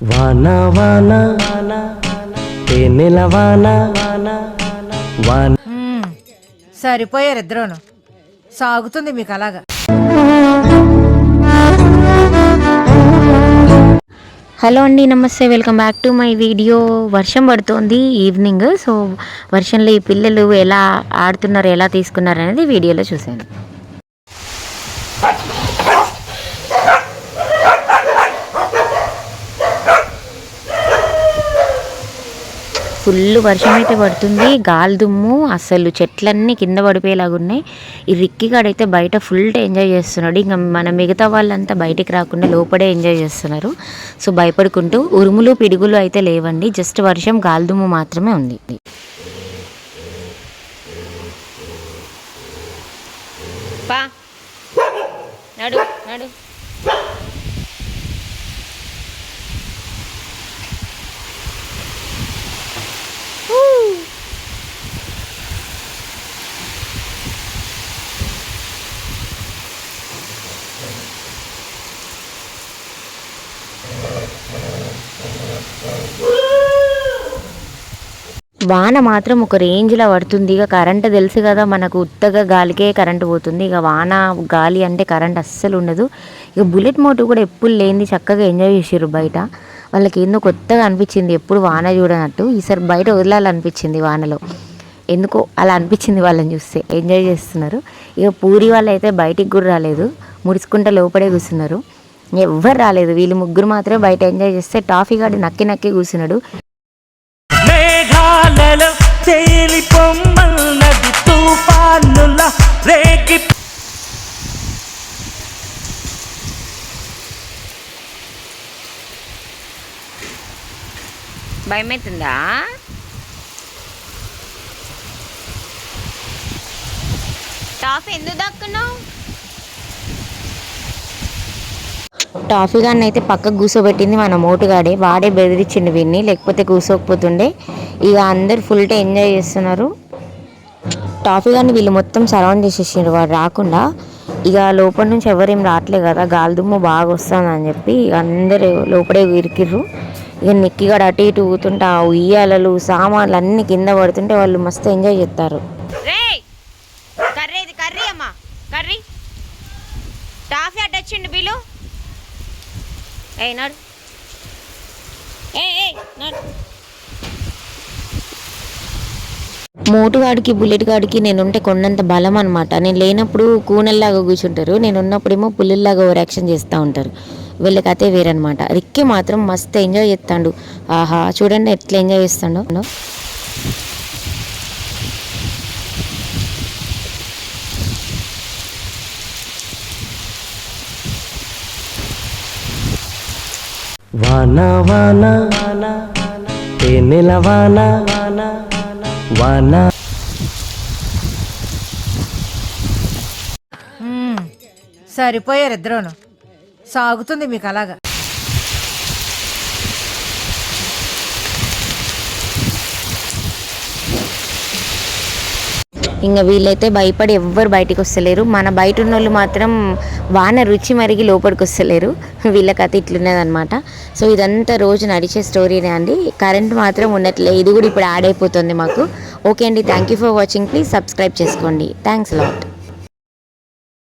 వాన వాన తేనెల వాన వాన. మ్మ్. సరిపోయారు ఇద్దరును. సాగుతుంది మీకు అలాగా. హలో అండి నమస్తే. Welcome back to my video. వర్షం పడుతోంది ఈవినింగ్. సో వర్షంలో ఈ పిల్లలు ఎలా ఆడుతున్నారు ఎలా తీసుకున్నారు అనేది వీడియోలో చూశాను ఫుల్ వర్షం అయితే పడుతుంది. గాలి దుమ్ము అసలు చెట్లన్నీ కింద పడిపోయేలాగా ఉన్నాయి. ఈ రిక్కి అయితే బయట ఫుల్ ఎంజాయ్ చేస్తున్నాడు. ఇంకా మన మిగతా వాళ్ళంతా బయటికి రాకుండా లోపడే ఎంజాయ్ చేస్తున్నారు. సో భయపడుకుంటూ ఉరుములు పిడుగులు అయితే లేవండి. జస్ట్ వర్షం గాలి దుమ్ము మాత్రమే ఉంది. నడు నడు. వాన మాత్రం ఒక రేంజ్లో పడుతుంది. ఇక కరెంట్ తెలుసు కదా మనకు ఉత్తగా గాలికే కరెంట్ పోతుంది. ఇక వాన గాలి అంటే కరెంట్ అస్సలు ఉండదు. ఇక బుల్లెట్ మోటు కూడా ఎప్పుడు లేనిది చక్కగా ఎంజాయ్ చేసారు బయట. వాళ్ళకి ఏందో కొత్తగా అనిపించింది ఎప్పుడు వాన చూడనట్టు. ఈసారి బయట వదలాలనిపించింది వానలో. ఎందుకో అలా అనిపించింది వాళ్ళని చూస్తే. ఎంజాయ్ చేస్తున్నారు. ఇక పూరి వాళ్ళు అయితే బయటికి కూడా రాలేదు. ముడుచుకుంటే లోపడే కూర్చున్నారు. ఎవ్వరు రాలేదు. వీళ్ళు ముగ్గురు మాత్రమే బయట ఎంజాయ్ చేస్తే టాఫీ గాడి నక్కి నక్కి కూర్చున్నాడు. మేఘాలలో తేలి పొమ్మన్నది తుఫానుల రేగి భయమవుతుందా టాఫ్ ఎందుకు దక్కున్నావు? టాఫీ గాన్ని అయితే పక్కకు కూర్చోబెట్టింది మన మోటుగాడే. వాడే బెదిరించిండు వీడిని లేకపోతే కూర్చోకపోతుండే ఇక అందరు ఫుల్ డే ఎంజాయ్ చేస్తున్నారు. టాఫీ గారిని వీళ్ళు మొత్తం సరౌండ్ చేసేసిండ్రు వాడు రాకుండా. ఇక లోపల నుంచి ఎవరేం రావట్లే కదా గాలిదుమ్ము బాగా వస్తుందని చెప్పి ఇక అందరు లోపడే ఇరికిర్రు. ఇక నిక్కిగాడు అటు ఇటు ఊతుంటే ఆ ఉయ్యాలలు సామాన్లు అన్ని కింద పడుతుంటే వాళ్ళు మస్తు ఎంజాయ్ చేస్తారు. కర్రీ కర్రీ అమ్మా. కర్రీ. టాఫీ అడ్డొచ్చిండు బిలు. ఏ నడు ఏ మోటుగాడికి బుల్లెట్ గాడికి నేనుంటే కొండంత బలం అనమాట నేను లేనప్పుడు కూనల్లాగా కూర్చుంటారు. నేను ఉన్నప్పుడేమో పుల్లల్లాగా ఓవర్ యాక్షన్ చేస్తూ ఉంటారు. వీళ్ళకి కథే వేరనమాట రిక్కి మాత్రం మస్తు ఎంజాయ్ చేస్తాడు. ఆహా చూడండి ఎట్లా ఎంజాయ్ చేస్తాడో. వాన వాన తేనెల వాన వాన. సరిపోయారు ఇద్దరును. సాగుతుంది మీకు అలాగా. ఇంకా వీళ్ళైతే భయపడి ఎవ్వరు బయటికి వస్తలేరు. మన బయట ఉన్న వాళ్ళు మాత్రం వాన రుచి మరిగి లోపలికి వస్తలేరు. వీళ్ళ కథ ఇట్లున్నది అనమాట సో ఇదంతా రోజు నడిచే స్టోరీనే అండి. కరెంట్ మాత్రం ఉండట్లే ఇది కూడా ఇప్పుడు యాడ్ అయిపోతుంది మాకు. ఓకే అండి. Thank you for watching. Please subscribe చేసుకోండి. Thanks lot.